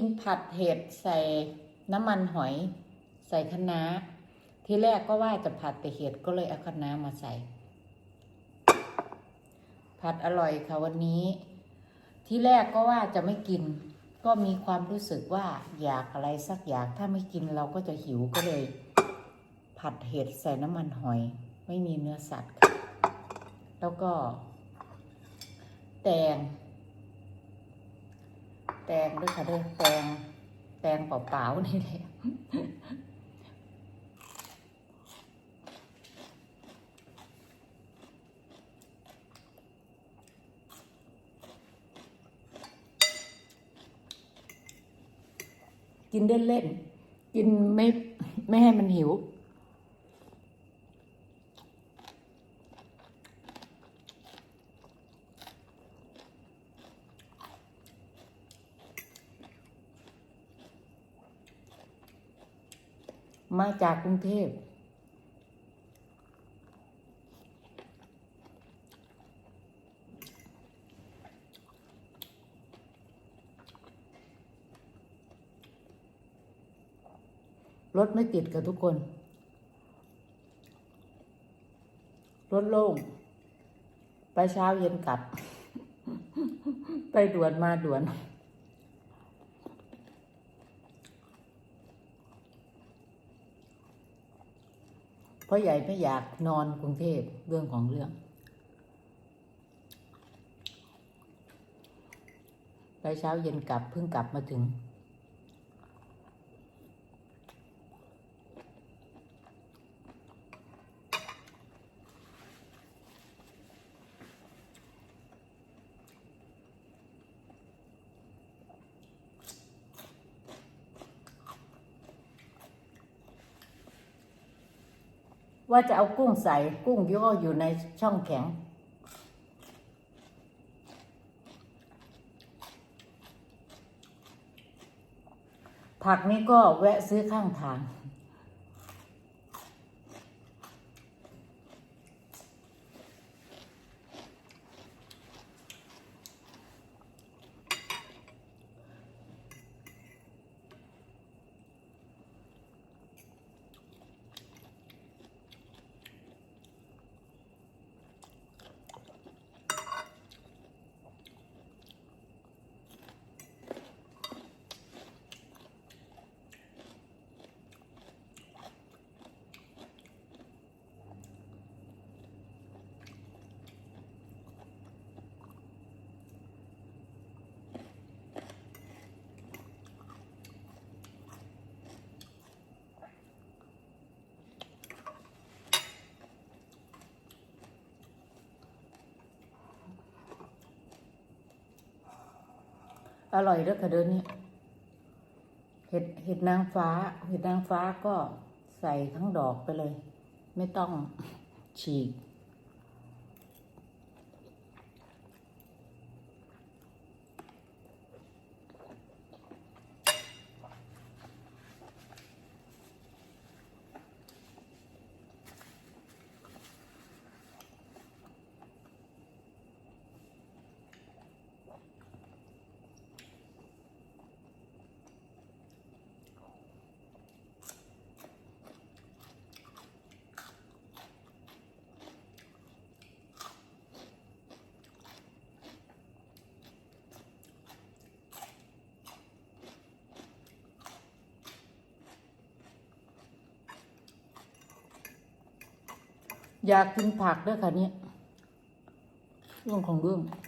กินผัดเห็ดใส่น้ำมันหอย ใส่คะน้าทีแรกก็ว่าจะผัดแต่เห็ดก็เลยเอาคะน้ามาใส่ ผัดอร่อยค่ะวันนี้ ที่แรกก็ว่าจะไม่กิน ก็มีความรู้สึกว่าอยากอะไรสักอย่างถ้าไม่กินเราก็จะหิวก็เลย ผัดเห็ดใส่น้ำมันหอย ไม่มีเนื้อสัตว์ค่ะแล้วก็ แตง แตงด้วยค่ะด้วยแตงแตงเปล่าๆนี่แหละกินเล่นๆกินไม่ไม่ให้มันหิว มาจากกรุงเทพ รถไม่ติดกับทุกคน รถโล่ง ไปเช้าเย็นกลับ ไปด่วนมาด่วน เพราะใหญ่ไม่อยากนอนกรุงเทพเรื่องของเรื่อง ไปเช้าเย็นกลับเพิ่งกลับมาถึง ว่าจะเอากุ้งใส่กุ้งย่ออยู่ในช่องแข็ง ผักนี้ก็แวะซื้อข้างทาง อร่อยเด้อค่ะเดินนี้เห็ดเห็ดนางฟ้า เห็ดนางฟ้าก็ใส่ทั้งดอกไปเลย ไม่ต้องฉีก อยากกินผักด้วยค่ะเนี่ยเรื่องของเรื่อง อ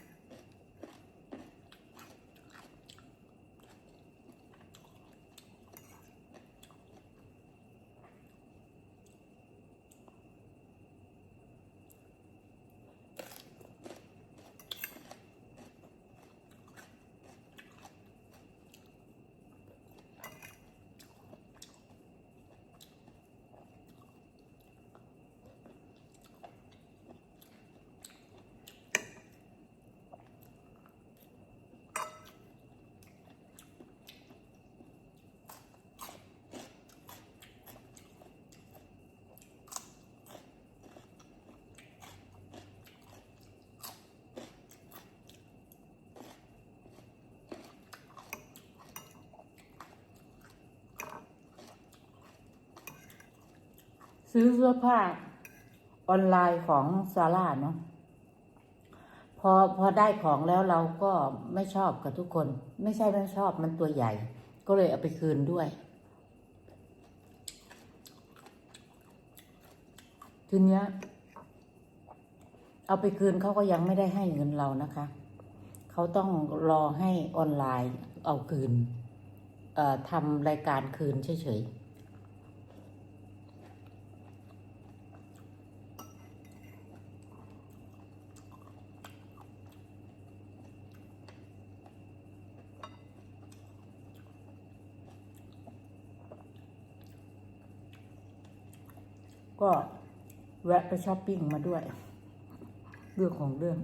ซื้อเสื้อผ้าออนไลน์ของซาร่าเนาะพอพอได้ของแล้วเราก็ไม่ชอบกับทุกคน ไม่ใช่ไม่ชอบมันตัวใหญ่ ก็เลยเอาไปคืนด้วย ทีเนี้ย เอาไปคืนเขาก็ยังไม่ได้ให้เงินเรานะคะ เขาต้องรอให้ออนไลน์เอาคืนเอ่อทำรายการคืนเฉยๆ ก็แวะไปช้อปปิ้งมาด้วย เรื่องของเรื่อง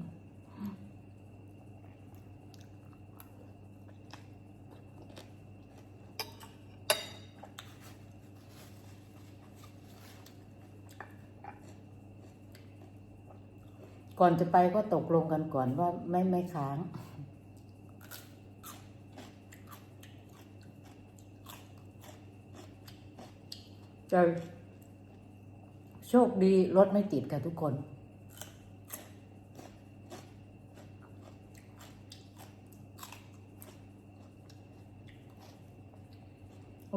ก่อนจะไปก็ตกลงกันก่อนว่าไม่ไม่ค้างจะ โชคดีรถไม่ติดค่ะทุกคน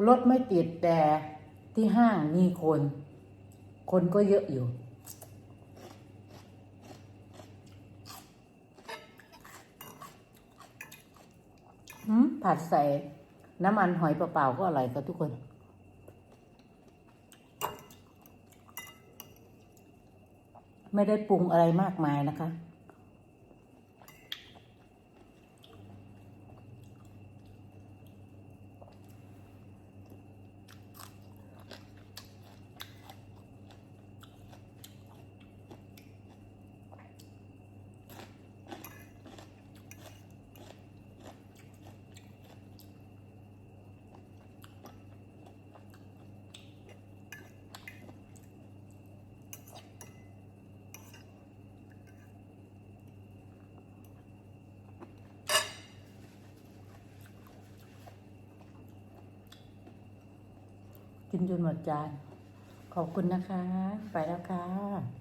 รถไม่ติดแต่ที่ห้างมีคน คนก็เยอะอยู่ผัดใส่น้ำมันหอยเปล่าๆก็อร่อยกับทุกคน ไม่ได้ปรุงอะไรมากมายนะคะ กินจนหมดจาน ขอบคุณนะคะ ไปแล้วค่ะ